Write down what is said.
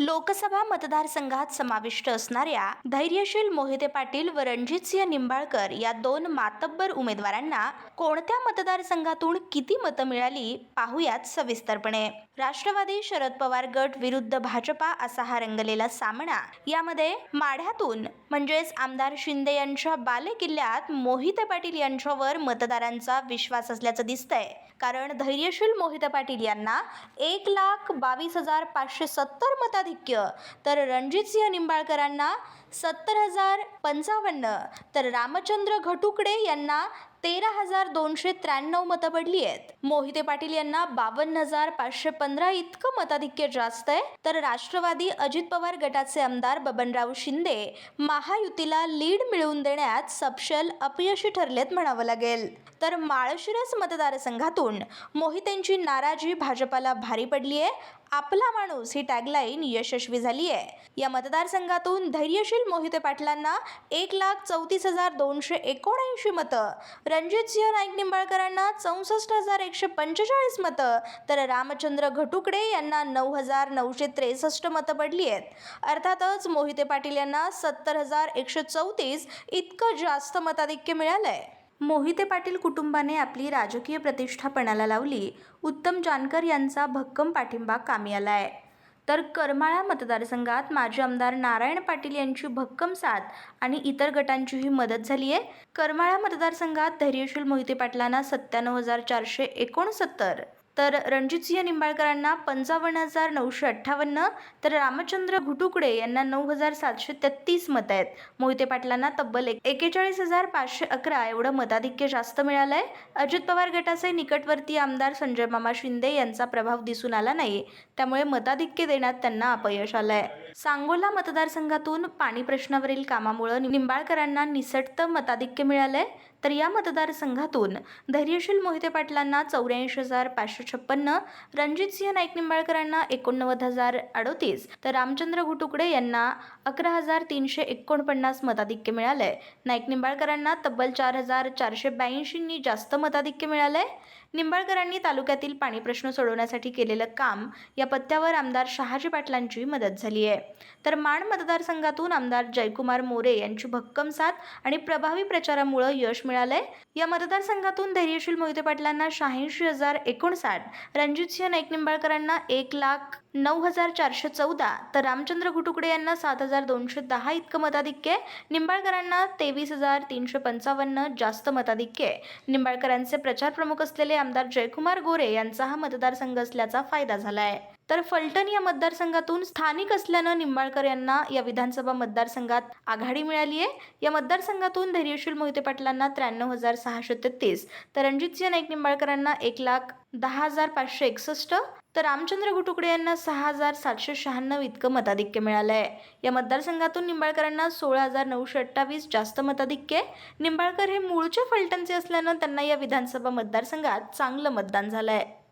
लोकसभा मतदारसंघात समाविष्ट असणाऱ्या धैर्यशील मोहिते पाटील व रणजितसिंह निंबाळकर या दोन मातब्बर उमेदवारांना कोणत्या मतदारसंघातून किती मतं मिळाली पाहुयात सविस्तरपणे. राष्ट्रवादी शरद पवार गट विरुद्ध भाजपा असा हा रंगलेला सामना. यामध्ये माढ्यातून म्हणजेच आमदार शिंदे यांच्या बालेकिल्ल्यात मोहित मोहिते पाटील यांच्यावर मतदारांचा विश्वास असल्याचं दिसतंय. कारण धैर्यशील मोहिते पाटील यांना एक लाख बावीस हजार पाचशे सत्तर मताधिक्य तर रणजितसिंह निंबाळकरांना सत्तर हजार पंचावन्न तर रामचंद्र घटुकडे यांना तेरा हजार दोनशे त्र्याण्णव मतं पडली आहेत. मोहिते पाटील यांना बावन्न हजार पाचशे पंधरा इतकं मताधिक्य जास्त आहे. तर राष्ट्रवादी अजित पवार गटाचे आमदार बबनराव शिंदे महायुतीला लीड मिळवून देण्यात सपशल अपयशी ठरलेत म्हणावं लागेल. तर माळशिरस मतदारसंघातून मोहितेंची नाराजी भाजपाला भारी पडली आहे आपला माणूस ही टॅगलाईन यशस्वी झाली आहे या मतदारसंघातून धैर्यशील मोहिते पाटलांना एक लाख चौतीस हजार दोनशे एकोणऐंशी मतं रणजितसिंह नाईक निंबाळकरांना चौसष्ट हजार एकशे पंचेचाळीस मतं तर रामचंद्र घटुकडे यांना नऊ हजार नऊशे त्रेसष्ट मतं पडली आहेत अर्थातच मोहिते पाटील यांना सत्तर हजार एकशे चौतीस इतकं जास्त मताधिक्य मिळालं आहे मोहिते पाटील कुटुंबाने आपली राजकीय प्रतिष्ठा पणाला लावली. उत्तम जानकर यांचा भक्कम पाठिंबा कामी आला आहे तर करमाळा मतदारसंघात माजी आमदार नारायण पाटील यांची भक्कम साथ आणि इतर गटांचीही मदत झाली आहे करमाळा मतदारसंघात धैर्यशील मोहिते पाटलांना सत्त्याण्णव हजार चारशे एकोणसत्तर. तर रणजितसिंह निंबाळकरांना पंचावन्न हजार नऊशे अठ्ठावन्न तर रामचंद्र घुटुकडे यांना नऊ हजार सातशे तेहतीस मतं आहेत. मोहिते पाटलांना तब्बल एक एकेचाळीस हजार पाचशे अकरा एवढं मताधिक्य जास्त मिळालं आहे अजित पवार गटाचे निकटवर्ती आमदार संजय मामा शिंदे यांचा प्रभाव दिसून आला नाही त्यामुळे मताधिक्य देण्यात त्यांना अपयश आलं आहे सांगोला मतदारसंघातून पाणी प्रश्नावरील कामामुळं निंबाळकरांना निसटतं मताधिक्य मिळालं आहे तर या मतदारसंघातून धैर्यशील मोहिते पाटलांना चौऱ्याऐंशी हजार पाचशे छप्पन्न रणजितसिंह नाईक निंबाळकरांना एकोणनव्वद हजार अडोतीस तर रामचंद्र घुटुकडे यांना अकरा हजार तीनशे एकोणपन्नास मताधिक्य मिळालं आहे नाईक निंबाळकरांना तब्बल चार हजार चारशे ब्याऐंशींनी जास्त मताधिक्य मिळालं आहे निंबाळकरांनी तालुक्यातील पाणी प्रश्न सोडवण्यासाठी केलेलं काम या पत्त्यावर आमदार शहाजी पाटलांची मदत झाली आहे तर माण मतदारसंघातून आमदार जयकुमार मोरे यांची भक्कम साथ आणि प्रभावी प्रचारामुळं यश मिळालंय. या मतदारसंघातून धैर्यशील मोहिते पाटलांना शहाऐंशी हजार एकोणसाठ रणजितसिंह नाईक निंबाळकरांना एक लाख नऊ हजार चारशे चौदा तर रामचंद्र घुटुकडे यांना सात हजार दोनशे दहा इतकं मताधिक्य आहे. निंबाळकरांना तेवीस हजार तीनशे पंचावन्न जास्त मताधिक्य निंबाळकरांचे प्रचार प्रमुख असलेले आमदार जयकुमार गोरे यांचा हा मतदारसंघ असल्याचा फायदा झाला आहे तर फलटण या मतदारसंघातून स्थानिक असल्यानं निंबाळकर यांना या विधानसभा मतदारसंघात आघाडी मिळाली आहे या मतदारसंघातून धैर्यशील मोहिते पाटलांना त्र्याण्णव हजार सहाशे तेहतीस तर रणजितसिंह नाईक निंबाळकरांना एक लाख दहा हजार पाचशे एकसष्ट तर रामचंद्र घुटुकडे यांना सहा हजार सातशे शहाण्णव इतकं मताधिक्य मिळालं आहे या मतदारसंघातून निंबाळकरांना सोळा हजार नऊशे अठ्ठावीस जास्त मताधिक्य. आहे निंबाळकर हे मूळचे फलटणचे असल्यानं त्यांना या विधानसभा मतदारसंघात चांगलं मतदान झालं आहे